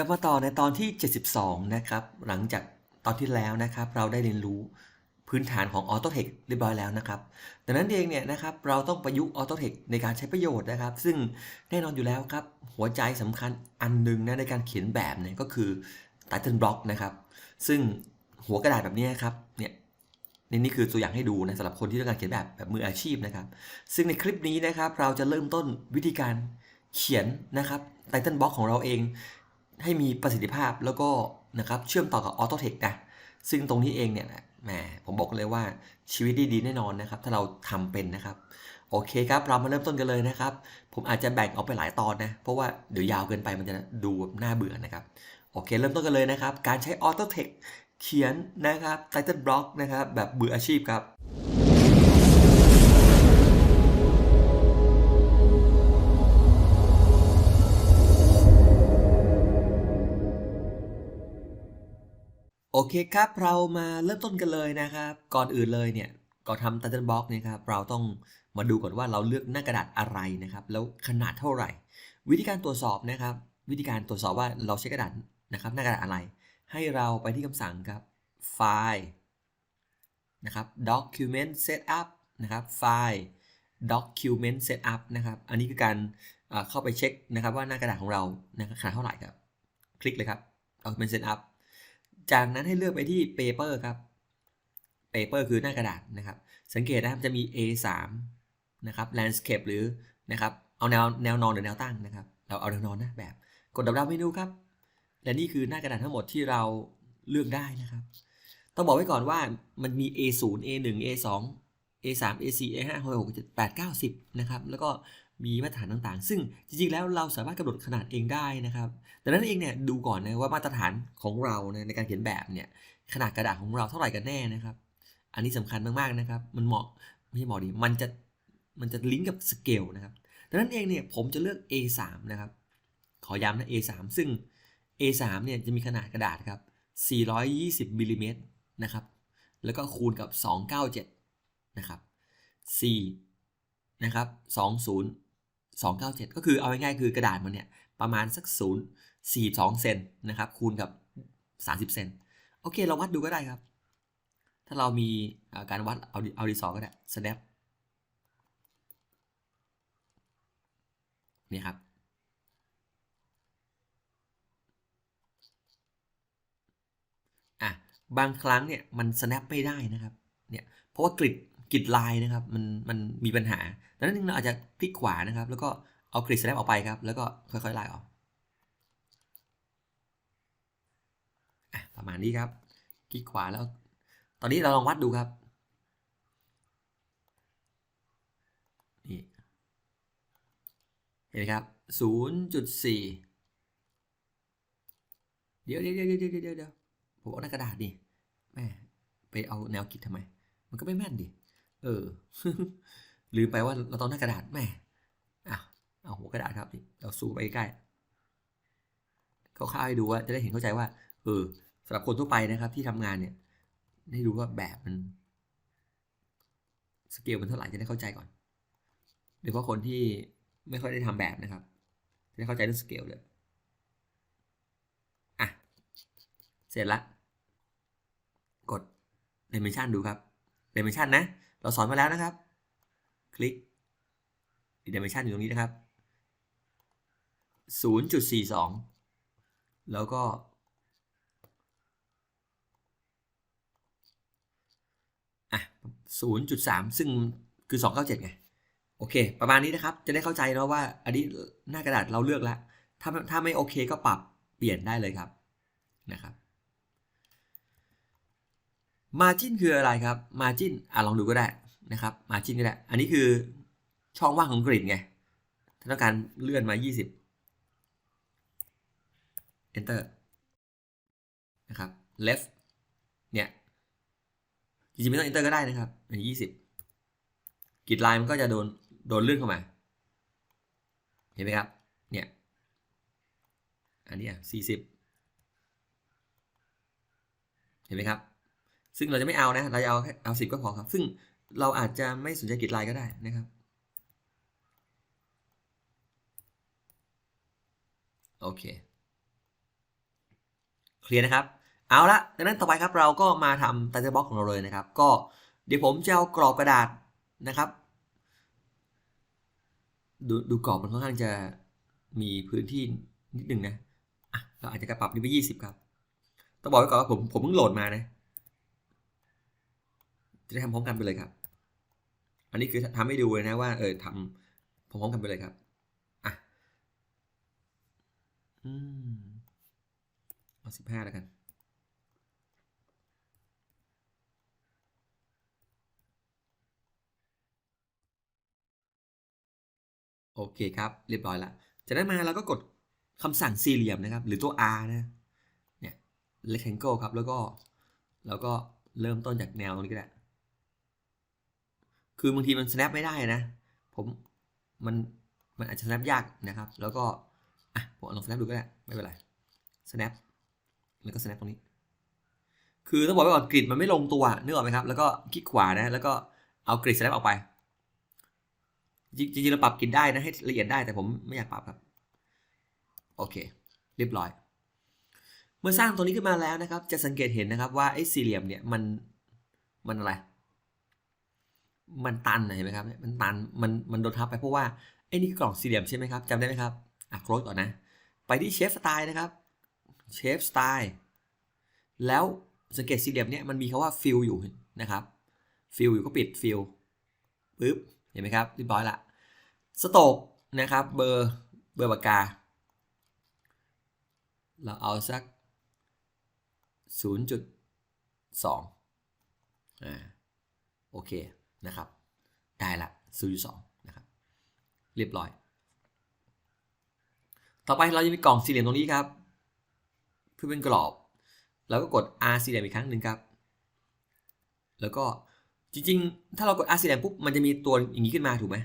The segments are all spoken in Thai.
กลับมาต่อในตอนที่ 72 นะครับ หลังจากตอนที่แล้วนะครับ เราได้เรียนรู้พื้นฐานของ AutoText เรียบร้อยแล้วนะครับดังนั้นเองเนี่ยนะครับเราต้องประยุกต์ AutoText ในการใช้ประโยชน์นะครับ ซึ่งแน่นอนอยู่แล้วครับ หัวใจสำคัญอันหนึ่งนะในการเขียนแบบเนี่ยก็คือ Title Block นะครับ ซึ่งหัวกระดาษแบบนี้ครับเนี่ยนี่นี่คือตัวอย่างให้ดูนะสำหรับคนที่ต้องการเขียนแบบแบบมืออาชีพนะครับ ซึ่งในคลิปนี้นะครับเราจะเริ่มต้นวิธีการเขียนนะครับไตเติลบล็อกของเราเอง ให้มีประสิทธิภาพแล้วก็นะครับเชื่อมต่อกับ AutoText นะซึ่งตรงนี้เองเนี่ยแหมผมบอกเลยว่าชีวิตดีๆแน่นอนนะครับ ถ้าเราทำเป็นนะครับ โอเคครับ เรามาเริ่มต้นกันเลยนะครับ ผมอาจจะแบ่งออกไปหลายตอนนะ เพราะว่าเดี๋ยวยาวเกินไปมันจะดูน่าเบื่อนะครับ โอเค เริ่มต้นกันเลยนะครับ การใช้ AutoText เขียนนะครับ Title Block นะครับ แบบมืออาชีพครับ โอเคครับเรามาเริ่มต้นกันเลยนะครับ ก่อนอื่นเลยเนี่ยก่อนทำ Title Block นะครับเราต้องมาดูก่อนว่าเราเลือกหน้ากระดาษอะไรนะครับ แล้วขนาดเท่าไหร่ วิธีการตรวจสอบนะครับ วิธีการตรวจสอบว่าเราใช้กระดาษนะครับ หน้ากระดาษอะไร ให้เราไปที่คำสั่งครับไฟล์นะครับ document setup นะครับไฟล์ document setup นะครับ อันนี้คือการเอ่อเข้าไปเช็คนะครับว่าหน้ากระดาษของเรานะครับขนาดเท่าไหร่ครับ คลิกเลยครับ document setup จากนั้นให้เลือกไปที่ paper ครับ paper คือหน้ากระดาษนะครับ สังเกตนะครับจะมี A3 นะครับ landscape หรือนะครับ เอาแนวแนวนอนหรือแนวตั้งนะครับ เราเอาแนวนอนนะแบบ กดดับดาวเมนูครับ และนี่คือหน้ากระดาษทั้งหมดที่เราเลือกได้นะครับ ต้องบอกไว้ก่อนว่ามันมี A0 A1 A2 A3 A4 A5 A6 7 8 9 10นะครับ แล้วก็ มีมาตรฐานต่างๆ ซึ่งจริงๆ แล้วเราสามารถกำหนดขนาดเองได้นะครับดังนั้นเองเนี่ยดูก่อนนะว่ามาตรฐานของเราในการเขียนแบบเนี่ยขนาดกระดาษของเราเท่าไหร่กันแน่นะครับ อันนี้สำคัญมากๆนะครับ มันเหมาะไม่ใช่เหมาะดีมันจะมันจะลิงก์กับสเกลนะครับดังนั้นเองเนี่ยผมจะเลือก A3 นะครับ ขอย้ำนะ A3 ซึ่ง A3 เนี่ยจะมีขนาดกระดาษครับ 420มิลลิเมตรนะครับ แล้วก็คูณกับ 297 นะครับ 4 นะครับ 20 297 ก็คือเอาง่ายๆคือกระดาษมันเนี่ยประมาณสัก0 42เซนนะครับคูณกับ 30 เซนโอเคเราวัดดูก็ได้ครับ ถ้าเรามีการวัดเอาดิเอาดีสอก็ได้ snap นี่ครับอะบางครั้งเนี่ยมัน snap ไม่ได้นะครับเนี่ยเพราะว่ากริด กิดลายนะครับ มันมันมีปัญหาดังนั้นเราอาจจะคลิกขวานะครับ แล้วก็เอากริด snap ออกไปครับ แล้วก็ค่อยๆไล่ออกอประมาณนี้ครับคลิกขวาแล้ว ตอนนี้เราลองวัดดูครับนี่เห็นไหมครับ 0.4 เดี๋ยวเดี๋ยวเดี๋ยวเดี๋ยวเดี๋ยวเดี๋ยวผมเอาหน้ากระดาษนี่แม่ไปเอาแนวคิดทำไม มันก็ไม่แม่นดิ เออลืมไปว่าเราต้องหน้ากระดาษแม่อะเอาหัวกระดาษครับนี่เราซูมไปใกล้เขาข้าวๆให้ดูว่าจะได้เห็นเข้าใจว่า เออสำหรับคนทั่วไปนะครับ ที่ทำงานเนี่ยให้ดูว่าแบบมันสเกลมันเท่าไหร่จะได้เข้าใจก่อนโดยเฉพาะคนที่ไม่ค่อยได้ทำแบบนะครับ จะได้เข้าใจเรื่องสเกลเลยอะเสร็จละ กด Dimension ดูครับ Dimension นะ เราสอนมาแล้วนะครับ คลิก Dimension อยู่ตรงนี้นะครับ 0.42 แล้วก็ อะ 0.3 ซึ่งคือ 297 ไง โอเค ประมาณนี้นะครับ จะได้เข้าใจเนาะว่า อันนี้หน้ากระดาษเราเลือกแล้ว ถ้าถ้าไม่โอเคก็ปรับเปลี่ยนได้เลยครับ นะครับ margin คืออะไรครับ margin อะลองดูก็ได้นะครับ margin ก็ได้ อันนี้คือช่องว่างของกริดไง ถ้าต้องการเลื่อนมา 20 enter นะครับ left เนี่ย จริงๆไม่ต้อง enter ก็ได้นะครับอันนี้20กริดไลน์มันก็จะโดนโดนเลื่อนเข้ามา เห็นไหมครับ เนี่ย อันนี้อะ40 เห็นไหมครับ ซึ่งเราจะไม่เอานะ เราจะเอาแค่เอาสิบก็พอครับ ซึ่งเราอาจจะไม่สนใจกริดไลน์ก็ได้นะครับ โอเค เคลียร์นะครับ เอาละดังนั้นต่อไปครับเราก็มาทำ title box ของเราเลยนะครับ ก็เดี๋ยวผมจะเอากรอบกระดาษนะครับ ดูดูกรอบมันค่อนข้างจะมีพื้นที่นิดหนึ่งนะ อะ เราอาจจะกระปรับนี้ไปยี่สิบครับ ต้องบอกไว้ก่อนว่าผมผมเพิ่งโหลดมานะ จะได้ทำพร้อมกันไปเลยครับ อันนี้คือทำให้ดูเลยนะว่า เออทำพร้อมกันไปเลยครับอะอืมเอาสิบห้าแล้วกันโอเคครับ เรียบร้อยล้วจากนั้นมาเราก็กดคำสั่งสี่เหลี่ยมนะครับ หรือตัว R นะเนี่ย rectangle ครับ แล้วก็ แล้วก็เริ่มต้นจากแนวตรงนี้ก็ได้ คือบางทีมัน snap ไม่ได้นะ ผมมันมันอาจจะ snap ยากนะครับ แล้วก็อะผมลอง snap ดูก็ได้ไม่เป็นไร snap แล้วก็ snap ตรงนี้ คือต้องบอกไว้ก่อนกริดมันไม่ลงตัวนึกออกไหมครับ แล้วก็คลิกขวานะ แล้วก็เอากริด snap ออกไป จริงๆเราปรับกริดได้นะให้ละเอียดได้แต่ผมไม่อยากปรับครับ โอเค เรียบร้อยเมื่อสร้างตัวนี้ขึ้นมาแล้วนะครับ จะสังเกตเห็นนะครับว่าไอ้สี่เหลี่ยมเนี่ยมันมันอะไร มันตันเห็นไหมครับ มันตัน มันมันโดนทับไปเพราะว่าไอ้นี่กล่องสี่เหลี่ยมใช่ไหมครับจำได้ไหมครับ อะโคลสก่อนนะ ไปที่เชฟสไตล์นะครับ เชฟสไตล์แล้วสังเกตสี่เหลี่ยมเนี่ยมันมีคาว่าฟิลอยู่นะครับ ฟิลอยู่ก็ปิดฟิลปึ๊บ เห็นไหมครับเรียบร้อยละ สโตกนะครับ เบอร์เบอร์ปากกา เราเอาสัก 0.2อ่า โอเค นะครับ ได้ละ0.2นะครับ เรียบร้อย ต่อไปเราจะมีกล่องสี่เหลี่ยมตรงนี้ครับ เพื่อเป็นกรอบ แล้วก็กด R สี่เหลี่ยมอีกครั้งหนึ่งครับ แล้วก็จริงๆ ถ้าเรากด R สี่เหลี่ยมปุ๊บ มันจะมีตัวอย่างนี้ขึ้นมาถูกไหม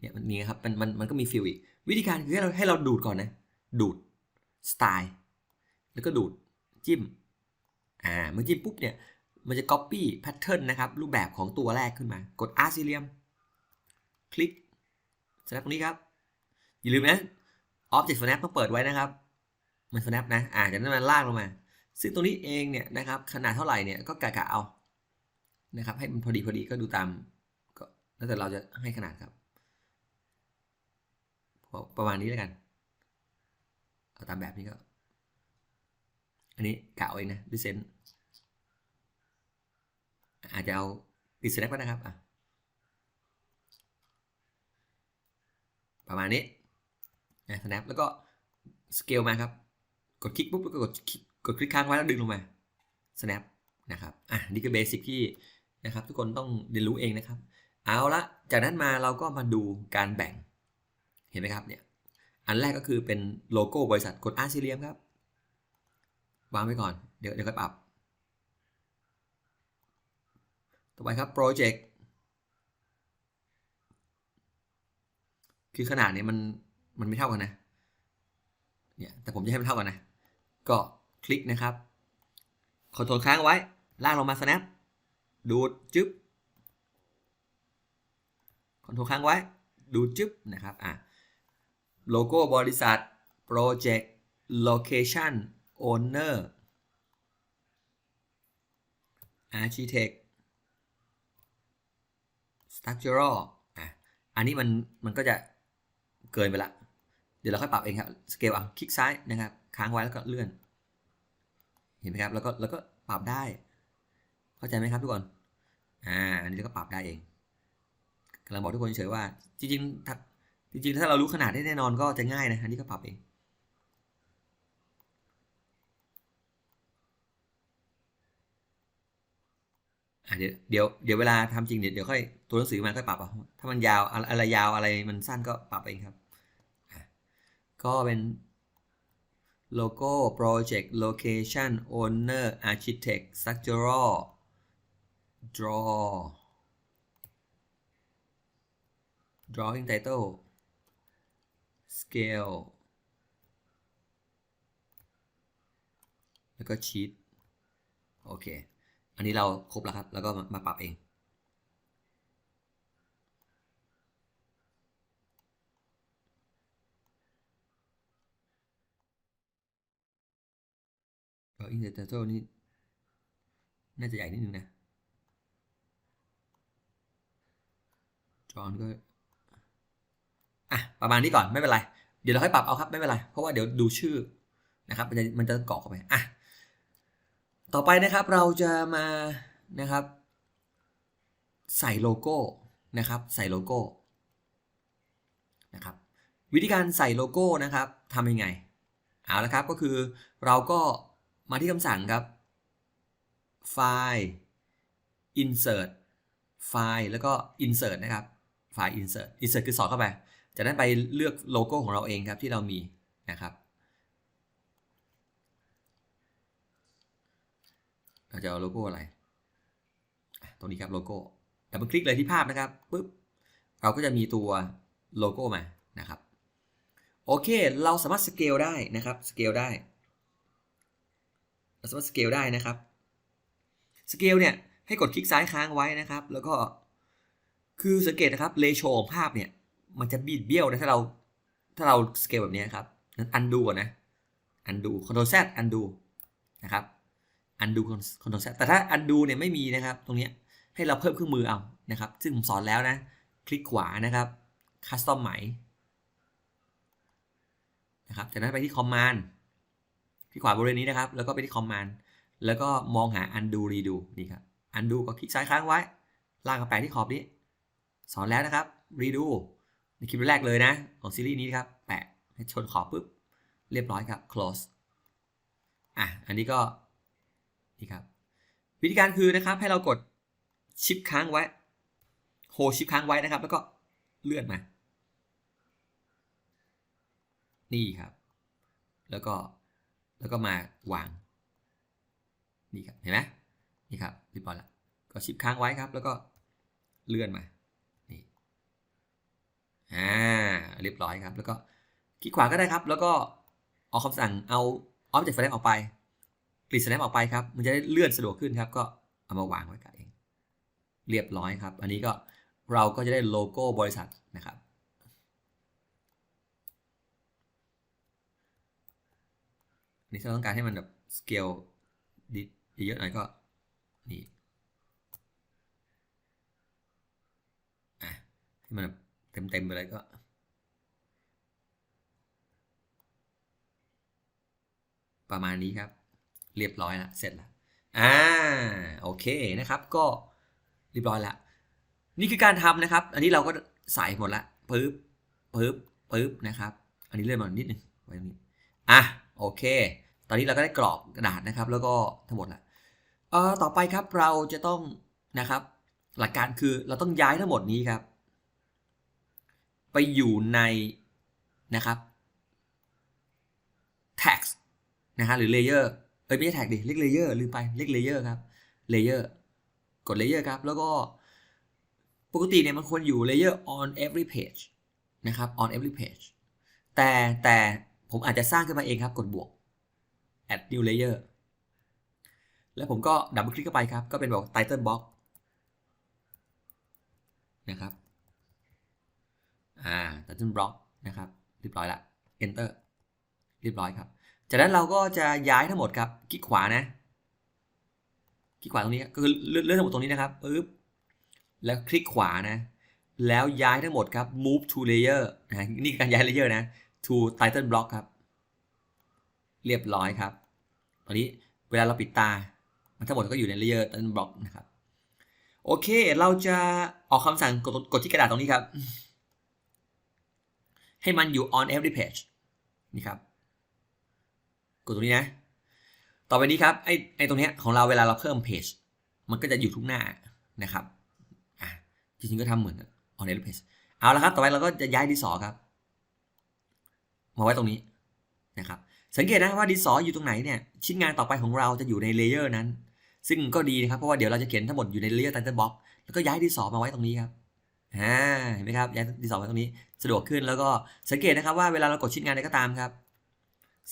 เนี่ยมันนี่ครับมันมันมันก็มีฟิลอีก วิธีการคือให้เราให้เราดูดก่อนนะ ดูดสไตล์ แล้วก็ดูดจิ้ม อ่า เมื่อจิ้มปุ๊บเนี่ย มันจะ copy pattern นะครับ รูปแบบของตัวแรกขึ้นมา กด R สี่เหลี่ยม คลิก snap ตรงนี้ครับ อย่าลืมนะ object snap ต้องเปิดไว้นะครับ มัน snap นะ อ่าจากนั้นมันลากลงมา ซึ่งตรงนี้เองเนี่ยนะครับ ขนาดเท่าไหร่เนี่ยก็กะกะเอานะครับ ให้มันพอดีพอดีก็ดูตามก็แล้วแต่เราจะให้ขนาดครับ ประมาณนี้แล้วกันเอาตามแบบนี้ก็ อันนี้กะเอาเองนะดิเซน อาจจะเอาปิดสแนปก็นะครับอะประมาณนี้นะสแนปแล้วก็สเกลมาครับ กดคลิกปุ๊บแล้วก็กดคลิกกดคลิกค้างไว้แล้วดึงลงมา snap นะครับ อะนี่คือเบสิกที่นะครับทุกคนต้องเรียนรู้เองนะครับ เอาละ จากนั้นมาเราก็มาดูการแบ่ง เห็นไหมครับเนี่ย อันแรกก็คือเป็นโลโก้บริษัทกดอาร์ซิเลียมครับ วางไว้ก่อน เดี๋ยวเดี๋ยวค่อยปรับ ต่อไปครับโปรเจกต์คือขนาดเนี่ยมันมันไม่เท่ากันนะเนี่ยแต่ผมจะให้มันเท่ากันนะ ก็คลิกนะครับคอนโทรลค้างไว้ ลากลงมา snap ดูดจึ๊บคอนโทรลค้างไว้ ดูดจึ๊บนะครับอะโลโก้บริษัท Project Location Owner Architect Structural อะอันนี้มันมันก็จะเกินไปละ เดี๋ยวเราค่อยปรับเองครับสเกลอะคลิกซ้ายนะครับ ค้างไว้แล้วก็เลื่อน เห็นไหมครับ แล้วก็แล้วก็ปรับได้ เข้าใจไหมครับทุกคน อ่า อันนี้ก็ปรับได้เองกำลังบอกทุกคนเฉยว่า จริงๆถ้าจริงๆ ถ้าเรารู้ขนาดได้แน่นอนก็จะง่ายนะ อันนี้ก็ปรับเอง เดี๋ยวเดี๋ยวเดี๋ยวเวลาทำจริงเดี๋ยวเดี๋ยวค่อยตัวหนังสือมาค่อยปรับเอาถ้ามันยาวอะไรยาวอะไรมันสั้นก็ปรับเองครับ ก็เป็นโลโก้ project location owner architect structural draw drawing title scale แล้วก็ sheet โอเค อันนี้เราครบแล้วครับ แล้วก็มาปรับเองอินเตอร์เทนี่น่าจะใหญ่นิดนึงนะ จอนก็ อะ ประมาณนี้ก่อนไม่เป็นไร เดี๋ยวเราค่อยปรับเอาครับ ไม่เป็นไร เพราะว่าเดี๋ยวดูชื่อนะครับ มันจะมันจะเกาะเข้าไป อะ ต่อไปนะครับเราจะมานะครับ ใส่โลโก้นะครับใส่โลโก้นะครับวิธีการใส่โลโก้นะครับทำยังไงเอาละครับก็คือเราก็มาที่คำสั่งครับไฟล์ insert ไฟล์แล้วก็ insert นะครับไฟล์ insert insert คือสอดเข้าไปจากนั้นไปเลือกโลโก้ของเราเองครับที่เรามีนะครับ เราจะเอาโลโก้อะไร ตรงนี้ครับโลโก้ดับเบิลคลิกเลยที่ภาพนะครับปุ๊บเราก็จะมีตัวโลโก้มานะครับโอเค เราสามารถสเกลได้นะครับสเกลได้เราสามารถสเกลได้นะครับสเกลเนี่ยให้กดคลิกซ้ายค้างไว้นะครับ แล้วก็คือสังเกตนะครับเรโชของภาพเนี่ยมันจะบิดเบี้ยวนะถ้าเราถ้าเราสเกลแบบนี้ครับนั้นอันดูก่อนนะอันดู Ctrl Z อันดูนะครับ อันดู Ctrl Z แต่ถ้าอันดูเนี่ยไม่มีนะครับ ตรงนี้ให้เราเพิ่มเครื่องมือเอานะครับ ซึ่งผมสอนแล้วนะ คลิกขวานะครับ Custom ไหม่นะครับจากนั้นไปที่ Command คลิกขวาบริเวณนี้นะครับ แล้วก็ไปที่ Command แล้วก็มองหา Undo Redo นี่ครับ Undo ก็คลิกซ้ายค้างไว้ลากกระแปะที่ขอบนี้ สอนแล้วนะครับ Redo ในคลิปแรกเลยนะ ของซีรีส์นี้นะครับ แปะให้ชนขอบปุ๊บ เรียบร้อยครับ close อะ อันนี้ก็ นี่ครับ วิธีการคือนะครับ ให้เรากดชิปค้างไว้โฮชิปค้างไว้นะครับ แล้วก็เลื่อนมา นี่ครับ แล้วก็แล้วก็มาวาง นี่ครับเห็นไหมนี่ครับเรียบร้อยแล้วก็ชิปค้างไว้ครับ แล้วก็เลื่อนมานี่อ่าเรียบร้อยครับ แล้วก็คลิกขวาก็ได้ครับ แล้วก็ออกคำสั่งเอา Object Snap ออกไป กลิด Snap ออกไปครับ มันจะได้เลื่อนสะดวกขึ้นครับ ก็เอามาวางไว้กับเอง เรียบร้อยครับ อันนี้ก็เราก็จะได้โลโก้บริษัทนะครับอันนี้ถ้าเราต้องการให้มันแบบสเกลดีเยอะหน่อยก็นี่อะให้มันแบบเต็มๆไปเลยก็ประมาณนี้ครับ เรียบร้อยแล้วเสร็จแล้วอ่าโอเคนะครับก็เรียบร้อยล้วนี่คือการทำนะครับ อันนี้เราก็ใส่หมดละปึ๊บปึ๊บปึ๊บนะครับ อันนี้เลื่อนมานิดนึงไว้ตรงนี้อะโอเค ตอนนี้เราก็ได้กรอบกระดาษนะครับ แล้วก็ทั้งหมดละเอ่อต่อไปครับเราจะต้องนะครับ หลักการคือเราต้องย้ายทั้งหมดนี้ครับ ไปอยู่ในนะครับ tax นะฮะหรือ layer เอ้ยไม่ใช่ tag ดิเรียก layer ลืมไปเรียก layer ครับ layer กด layer ครับ แล้วก็ปกติเนี่ยมันควรอยู่ layer on every page นะครับ on every page แต่แต่ผมอาจจะสร้างขึ้นมาเองครับ กดบวก add new layer แล้วผมก็ดับเบิลคลิกเข้าไปครับ ก็เป็นแบบ title box นะครับ อ่า title block นะครับ เรียบร้อยละ enter เรียบร้อยครับ จากนั้นเราก็จะย้ายทั้งหมดครับคลิกขวานะคลิกขวาตรงนี้ก็คือเลื่อนทั้งหมดตรงนี้นะครับปึ๊บแล้วคลิกขวานะ แล้วย้ายทั้งหมดครับ move to layer นะนี่การย้าย layer นะ to title block ครับ เรียบร้อยครับ ตอนนี้เวลาเราปิดตา มันทั้งหมดก็อยู่ใน layer title block นะครับ โอเค เราจะออกคำสั่งกดกดที่กระดาษตรงนี้ครับ ให้มันอยู่ on every page นี่ครับ กดตรงนี้นะ ต่อไปนี้ครับไอ้ไอ้ตรงนี้ของเราเวลาเราเพิ่มเพจมันก็จะอยู่ทุกหน้านะครับอะจริงๆก็ทำเหมือน on every page เอาละครับ ต่อไปเราก็จะย้ายดิสอครับ มาไว้ตรงนี้นะครับ สังเกตนะว่าดิสออยู่ตรงไหนเนี่ย ชิ้นงานต่อไปของเราจะอยู่ในเลเยอร์นั้น ซึ่งก็ดีนะครับ เพราะว่าเดี๋ยวเราจะเขียนทั้งหมดอยู่ในเลเยอร์ title box แล้วก็ย้ายดิสอมาไว้ตรงนี้ครับอ่าเห็นไหมครับย้ายดิสอมาตรงนี้ สะดวกขึ้นแล้วก็สังเกตนะครับว่าเวลาเรากดชิ้นงานใดก็ตามครับ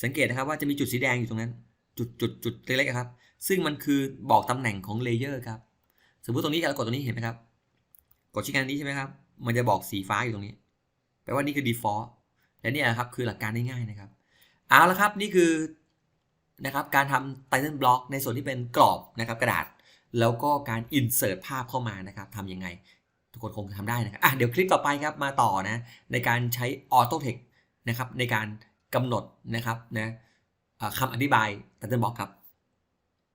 สังเกตนะครับว่าจะมีจุดสีแดงอยู่ตรงนั้น จุดจุดจุดเล็กๆครับ ซึ่งมันคือบอกตำแหน่งของเลเยอร์ครับ สมมติตรงนี้เรากดตรงนี้เห็นไหมครับ กดชิ้นงานนี้ใช่ไหมครับ มันจะบอกสีฟ้าอยู่ตรงนี้ แปลว่านี่คือ default และนี่ครับคือหลักการง่ายๆนะครับ เอาละครับนี่คือนะครับการทำ Titan Block ในส่วนที่เป็นกรอบนะครับกระดาษ แล้วก็การ insert ภาพเข้ามานะครับทำยังไง ทุกคนคงทำได้นะครับอะเดี๋ยวคลิปต่อไปครับมาต่อนะในการใช้ Auto Text นะครับในการ กำหนดนะครับนะคำอธิบายแต่จะบอกครับ